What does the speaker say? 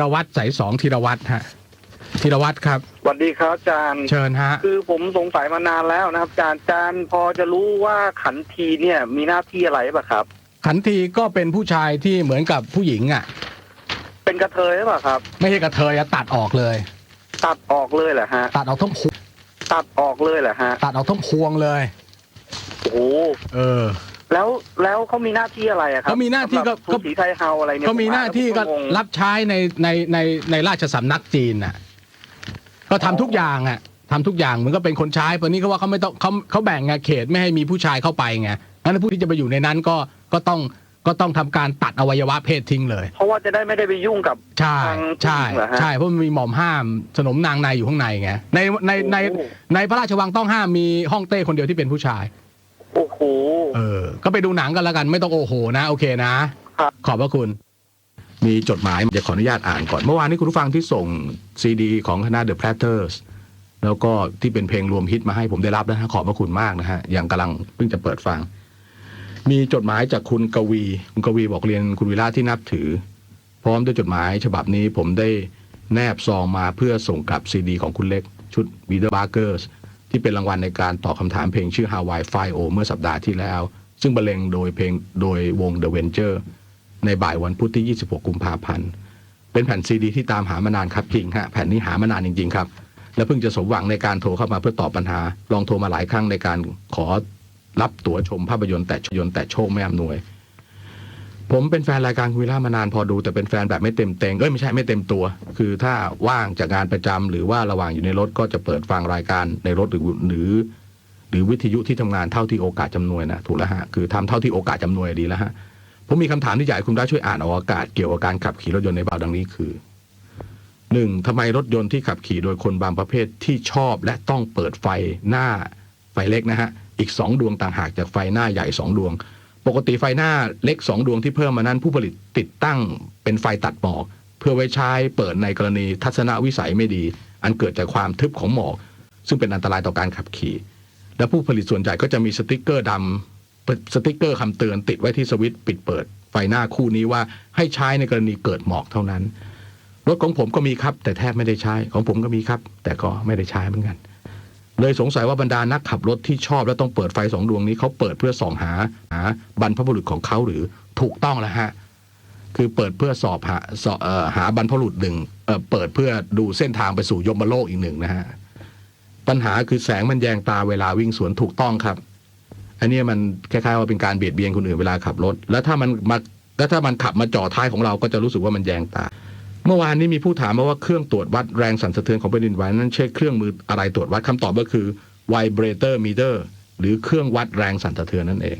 ธีรวัตรสายสองธีรวัตรฮะธีรวัตรครับ สวัสดีครับอาจารย์เชิญฮะ คือผมสงสัยมานานแล้วนะครับอาจารย์อาจารย์พอจะรู้ว่าขันทีเนี่ยมีหน้าที่อะไรป่ะครับ ขันทีก็เป็นผู้ชายที่เหมือนกับผู้หญิงอะ เป็นกระเทยหรือเปล่าครับ ไม่ใช่กระเทยอะตัดออกเลย ตัดออกเลยเหรอฮะ ตัดออกทั้งพวงตัดออกเลยเหรอฮะตัดออกทั้งพวงเลย โอ้โหเออ แล้วแล้วเขามีหน้าที่อะไรอะครับเขามีหน้าที่ก็ สำรับก็ทูตสีไทยเฮาอะไรเนี่ยก็มีหน้าที่ก็ผมอ่านแล้วผมงง รับใช้ในในในในราชสำนักจีนน่ะก็ทำทุกอย่างอะทำทุกอย่างเหมือนก็เป็นคนใช้ตอนนี้เขาว่าเขาไม่ต้องเขาเขาแบ่งไงเขตไม่ให้มีผู้ชายเข้าไปไงงั้นผู้ที่จะไปอยู่ในนั้นก็ก็ต้องก็ต้องทำการตัดอวัยวะเพศทิ้งเลย เพราะว่าจะได้ไม่ได้ไปยุ่งกับ ใช่ทางผู้ใช่หญิงเหรอฮะ ใช่เพราะมันมีหม่อมห้ามสนมนางในอยู่ข้างในไงในในในโอ้โหในพระราชวังต้องห้ามมีห้องเต้คนเดียวที่เป็นผู้ชายโอ้โหเออ ก็ไปดูหนังกันแล้วกันไม่ต้องโอ้โหนะ โอเคนะครับขอบพระคุณ มีจดหมายจะขออนุญาตอ่านก่อนเมื่อวานนี้คุณผู้ฟังที่ส่งซีดี ของคณะ The Platters แล้วก็ที่เป็นเพลงรวมฮิตมาให้ผมได้รับนะฮะขอบพระคุณมากนะฮะอย่างกำลังเพิ่งจะเปิดฟัง มีจดหมายจากคุณกวี คุณกวีบอกเรียนคุณวิระที่นับถือ พร้อมด้วยจดหมายฉบับนี้ผมได้แนบซองมาเพื่อส่งกลับซีดี ของคุณเล็กชุด w e t h e r b a r k e r s ที่เป็นรางวัลในการตอบคำถามเพลงชื่อ Hawaii Five O เมื่อสัปดาห์ที่แล้ว ซึ่งบรรเลงโดยเพลงโดยวง The Venture ในบ่ายวันพุธที่ 26 กุมภาพันธ์ เป็นแผ่นซีดีที่ตามหามานานครับจริงฮะแผ่นนี้หามานานจริง ๆ ครับ และเพิ่งจะสมหวังในการโทรเข้ามาเพื่อตอบปัญหา ลองโทรมาหลายครั้งในการขอรับตั๋วชมภาพยนตร์แต่ยนต์แต่โชคไม่อำนวย ผมเป็นแฟนรายการคุยล่ามานานพอดู แต่เป็นแฟนแบบไม่เต็มเต็งเอ้ยไม่ใช่ไม่เต็มตัว คือถ้าว่างจากงานประจำหรือว่าระหว่างอยู่ในรถก็จะเปิดฟังรายการในรถหรือหรือ หรือวิทยุที่ทำงานเท่าที่โอกาสจำนวยนะถูกแล้วฮะคือทำเท่าที่โอกาสจำนวยดีแล้วฮะผมมีคำถามที่อยากให้คุณได้ช่วยอ่านออกอากาศเกี่ยวกับการขับขี่รถยนต์ในบาวดังนี้คือหนึ่งทำไมรถยนต์ที่ขับขี่โดยคนบางประเภทที่ชอบและต้องเปิดไฟหน้าไฟเล็กนะฮะอีกสองดวงต่างหากจากไฟหน้าใหญ่สองดวง ปกติไฟหน้าเล็กสองดวงที่เพิ่มมานั้น ผู้ผลิตติดตั้งเป็นไฟตัดหมอก เพื่อไว้ใช้เปิดในกรณีทัศนวิสัยไม่ดี อันเกิดจากความทึบของหมอก ซึ่งเป็นอันตรายต่อการขับขี่ และผู้ผลิตส่วนใหญ่ก็จะมีสติกเกอร์ดำสติกเกอร์คำเตือนติดไว้ที่สวิตช์ปิดเปิดไฟหน้าคู่นี้ว่าให้ใช้ในกรณีเกิดหมอกเท่านั้น รถของผมก็มีครับ แต่แทบไม่ได้ใช้ของผมก็มีครับ แต่ก็ไม่ได้ใช้เหมือนกัน เลยสงสัยว่าบรรดานักขับรถที่ชอบและต้องเปิดไฟสองดวงนี้เขาเปิดเพื่อส่องหาหาบรรพบุรุษของเขาหรือถูกต้องแล้วฮะคือเปิดเพื่อสอบหาสอบหาบรรพบุรุษหนึ่งเปิดเพื่อดูเส้นทางไปสู่ยมโลกอีกหนึ่งนะฮะปัญหาคือแสงมันแยงตาเวลาวิ่งสวนถูกต้องครับ อันนี้มันคล้ายๆว่าเป็นการเบียดเบียนคนอื่นเวลาขับรถ แล้วถ้ามันมาแล้วถ้ามันขับมาจ่อท้ายของเราก็จะรู้สึกว่ามันแยงตา เมื่อวานนี้มีผู้ถามมาว่าเครื่องตรวจวัดแรงสั่นสะเทือนของแผ่นดินไหวนั้นใช้เครื่องมืออะไรตรวจวัดคำตอบก็คือ vibrator meter หรือเครื่องวัดแรงสั่นสะเทือนนั่นเอง